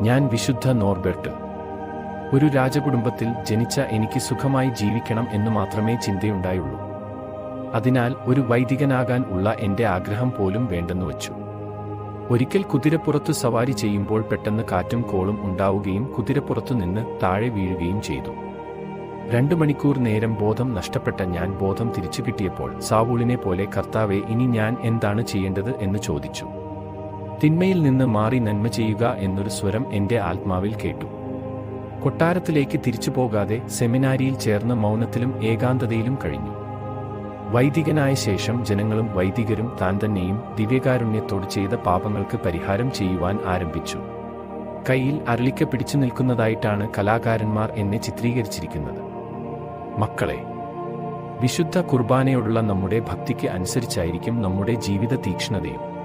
ഞാൻ വിശുദ്ധ നോർബെർട്ട്. ഒരു രാജകുടുംബത്തിൽ ജനിച്ച എനിക്ക് സുഖമായി ജീവിക്കണം എന്ന് മാത്രമേ ചിന്തയുണ്ടായുള്ളൂ. അതിനാൽ ഒരു വൈദികനാകാൻ ഉള്ള എന്റെ ആഗ്രഹം പോലും വേണ്ടെന്ന് വച്ചു. ഒരിക്കൽ കുതിരപ്പുറത്ത് സവാരി ചെയ്യുമ്പോൾ പെട്ടെന്ന് കാറ്റും കോളും ഉണ്ടാവുകയും കുതിരപ്പുറത്തു നിന്ന് താഴെ വീഴുകയും ചെയ്തു. രണ്ടു മണിക്കൂർ നേരം ബോധം നഷ്ടപ്പെട്ട ഞാൻ ബോധം തിരിച്ചു കിട്ടിയപ്പോൾ സാവൂളിനെ പോലെ കർത്താവെ ഇനി ഞാൻ എന്താണ് ചെയ്യേണ്ടത് എന്ന് ചോദിച്ചു. തിന്മയിൽ നിന്ന് മാറി നന്മ ചെയ്യുക എന്നൊരു സ്വരം എന്റെ ആത്മാവിൽ കേട്ടു. കൊട്ടാരത്തിലേക്ക് തിരിച്ചു പോകാതെ സെമിനാരിയിൽ ചേർന്ന് മൗനത്തിലും ഏകാന്തതയിലും കഴിഞ്ഞു. വൈദികനായ ശേഷം ജനങ്ങളും വൈദികരും താൻ തന്നെയും ദിവ്യകാരുണ്യത്തോട് ചെയ്ത പാപങ്ങൾക്ക് പരിഹാരം ചെയ്യുവാൻ ആരംഭിച്ചു. കയ്യിൽ അരളിക്ക പിടിച്ചു നിൽക്കുന്നതായിട്ടാണ് കലാകാരന്മാർ എന്നെ ചിത്രീകരിച്ചിരിക്കുന്നത്. മക്കളെ വിശുദ്ധ കുർബാനയോടുള്ള നമ്മുടെ ഭക്തിക്ക് അനുസരിച്ചായിരിക്കും നമ്മുടെ ജീവിത തീക്ഷ്ണതയും.